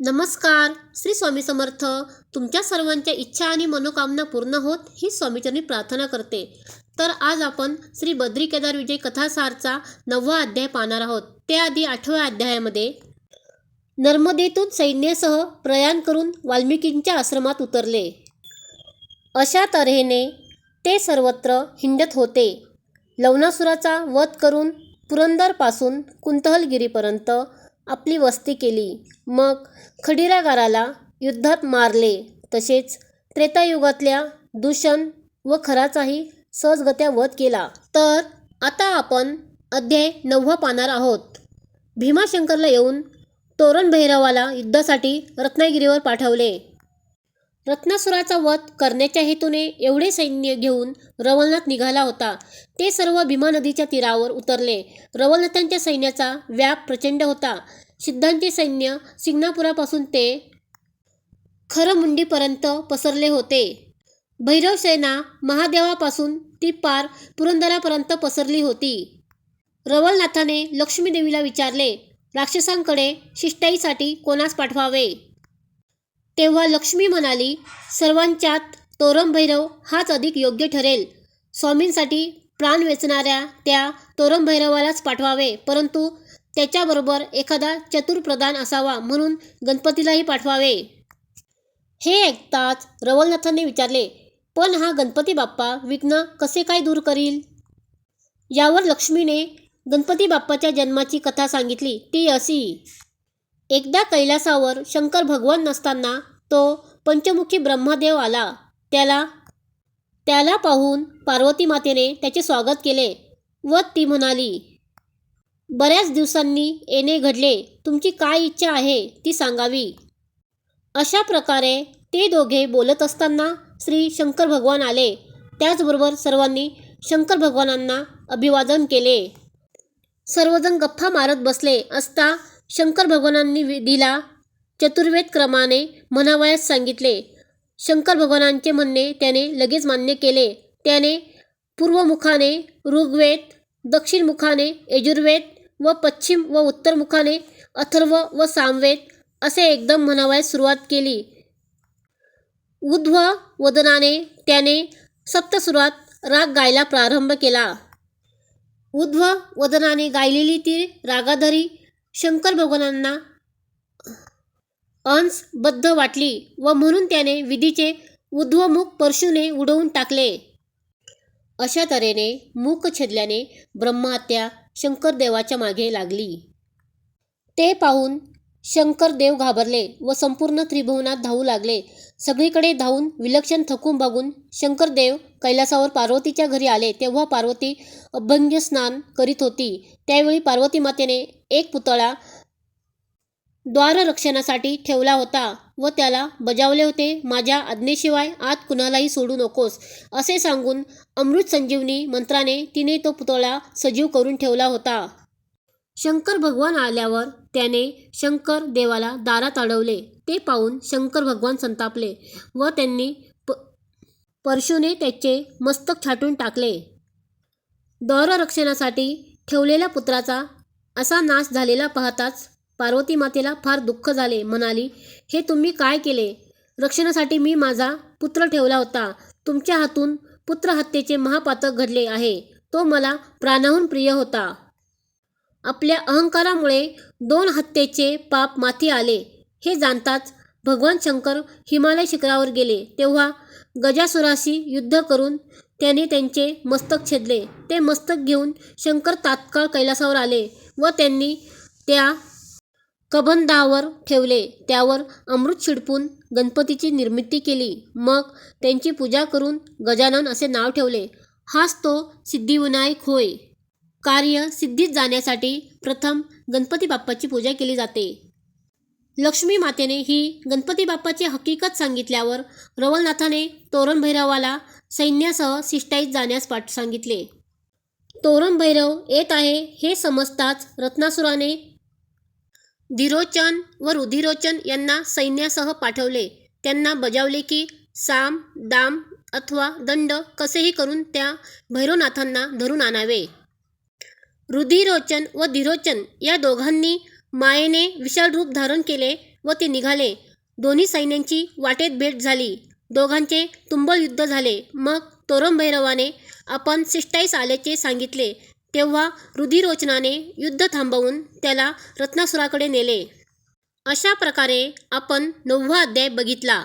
नमस्कार श्री स्वामी समर्थ. तुमच्या सर्वांच्या इच्छा आणि मनोकामना पूर्ण होत ही स्वामीचरणी प्रार्थना करते. तर आज आपण श्री बद्री केदार विजय कथासारचा नववा अध्याय पाहणार आहोत. त्याआधी आठव्या अध्यायामध्ये नर्मदेतून सैन्यासह प्रयाण करून वाल्मिकींच्या आश्रमात उतरले. अशा तऱ्हेने ते सर्वत्र हिंडत होते. लवणासुराचा वध करून पुरंदरपासून कुंतहलगिरीपर्यंत आपली वस्ती केली. मग खडिरागाराला युद्धात मारले. तसेच त्रेतायुगातल्या दूषण व खराचाही सहजगत्या वध केला. तर आता आपण अध्याय नववा पाहणार आहोत. भीमाशंकरला येऊन तोरण भैरवाला युद्धासाठी रत्नागिरीवर पाठवले. रत्नासुराचा वध करण्याच्या हेतूने एवढे सैन्य घेऊन रवलनाथ निघाला होता. ते सर्व भीमा नदीच्या तीरावर उतरले. रवलनाथांच्या सैन्याचा व्याप प्रचंड होता. सिद्धांचे सैन्य सिंगणापुरापासून ते खरमुंडीपर्यंत पसरले होते. भैरव सेना महादेवापासून ती पार पुरंदरापर्यंत पसरली होती. रवलनाथाने लक्ष्मीदेवीला विचारले राक्षसांकडे शिष्टाईसाठी कोणास पाठवावे? तेव्हा लक्ष्मी म्हणाली सर्वांच्यात तोरमभैरव हाच अधिक योग्य ठरेल. स्वामींसाठी प्राण वेचणाऱ्या त्या तोरमभैरवालाच पाठवावे. परंतु त्याच्याबरोबर एखादा चतुरप्रधान असावा म्हणून गणपतीलाही पाठवावे. हे ऐकताच रवलनाथांनी विचारले पण हा गणपती बाप्पा विघ्न कसे काय दूर करील? यावर लक्ष्मीने गणपती बाप्पाच्या जन्माची कथा सांगितली. ती अशी एकदा कैलासावर शंकर भगवान नसताना तो पंचमुखी ब्रह्मदेव आला. त्याला त्याला पाहून पार्वती मातेने त्याचे स्वागत केले व ती म्हणाली बऱ्याच दिवसांनी येणे घडले. तुमची काय इच्छा आहे ती सांगावी. अशा प्रकारे ते दोघे बोलत असताना श्री शंकर भगवान आले. त्याचबरोबर सर्वांनी शंकर भगवानांना अभिवादन केले. सर्वजण गप्पा मारत बसले असता शंकर भगवानांनी विधीला चतुर्वेद क्रमाने म्हणावयास सांगितले. शंकर भगवानांचे म्हणणे त्याने लगेच मान्य केले. त्याने पूर्वमुखाने ऋग्वेद दक्षिण मुखाने यजुर्वेद व पश्चिम व उत्तर मुखाने अथर्व व सामवेद असे एकदम म्हणावयास सुरुवात केली. उध्व वदनाने त्याने सप्तसुरात राग गायला प्रारंभ केला. उध्व वदनाने गायलेली ती रागाधरी शंकर भगवानांना अंशबद्ध वाटली व म्हणून त्याने विधीचे उध्वमुख परशुने उडवून टाकले. अशा तऱ्हेने मूक छेदल्याने ब्रह्महत्या शंकरदेवाच्या मागे लागली. ते पाहून शंकरदेव घाबरले व संपूर्ण त्रिभुवनात धावू लागले. सगळीकडे धावून विलक्षण थकून बघून शंकरदेव कैलासावर पार्वतीच्या घरी आले तेव्हा पार्वती अभंग्य स्नान करीत होती. त्यावेळी पार्वती मातेने एक पुतळा द्वाररक्षणासाठी ठेवला होता व त्याला बजावले होते माझ्या आज्ञेशिवाय आत कुणालाही सोडू नकोस असे सांगून अमृत संजीवनी मंत्राने तिने तो पुतळा सजीव करून ठेवला होता. शंकर भगवान आल्यावर त्याने शंकर देवाला दारात अडवले. ते पाहून शंकर भगवान संतापले व त्यांनी प परशुने त्याचे मस्तक छाटून टाकले. दौररक्षणासाठी ठेवलेल्या पुत्राचा असा नाश झालेला पाहताच पार्वती मातेला फार दुःख झाले. म्हणाली हे तुम्ही काय केले? रक्षणासाठी मी माझा पुत्र ठेवला होता. तुमच्या हातून पुत्रहत्येचे महापातक घडले आहे. तो मला प्राणाहून प्रिय होता. आपल्या अहंकारामुळे दोन हत्येचे पाप माथी आले. हे जाणताच भगवान शंकर हिमालय शिखरावर गेले. तेव्हा गजासुराशी युद्ध करून त्याने त्यांचे मस्तक छेदले. ते मस्तक घेऊन शंकर तात्काळ कैलासावर आले व त्यांनी त्या कबंदावर ठेवले. त्यावर अमृत शिडपून गणपतीची निर्मिती केली. मग त्यांची पूजा करून गजानन असे नाव ठेवले. हाच तो सिद्धिविनायक होय. कार्य सिद्धीत जाण्यासाठी प्रथम गणपती बाप्पाची पूजा केली जाते. लक्ष्मी मातेने ही गणपती बाप्पाची हकीकत सांगितल्यावर रवलनाथाने तोरण भैरवाला सैन्यासह शिष्टाईत जाण्यास पाठ सांगितले. तोरण भैरव येत आहे हे समजताच रत्नासुराने धीरोचन व रुधिरोचन यांना सैन्यासह पाठवले. त्यांना बजावले की साम दाम अथवा दंड कसेही करून त्या भैरवनाथांना धरून आणावे. रुधिरोचन व धीरोचन या दोघांनी मायेने विशाल रूप धारण केले व ते निघाले. दोन्ही सैन्यांची वाटेत भेट झाली. दोघांचे तुंबळ युद्ध झाले. मग तोरमभैरवाने आपण शिष्टाईस आल्याचे सांगितले. तेव्हा रुधिरोचनाने युद्ध थांबवून त्याला रत्नासुराकडे नेले. अशा प्रकारे आपण नववा अध्याय बघितला.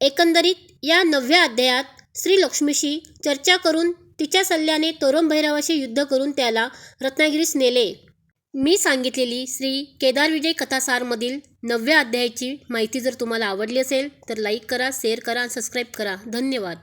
एकंदरीत या नवव्या अध्यायात श्री लक्ष्मीशी चर्चा करून तिच्या सल्ल्याने तोरमभैरवाशी युद्ध करून त्याला रत्नागिरीस नेले. मी सांगितलेली श्री केदार विजय कथासारमधील नवव्या अध्यायाची माहिती जर तुम्हाला आवडली असेल तर लाईक करा शेअर करा सबस्क्राईब करा. धन्यवाद.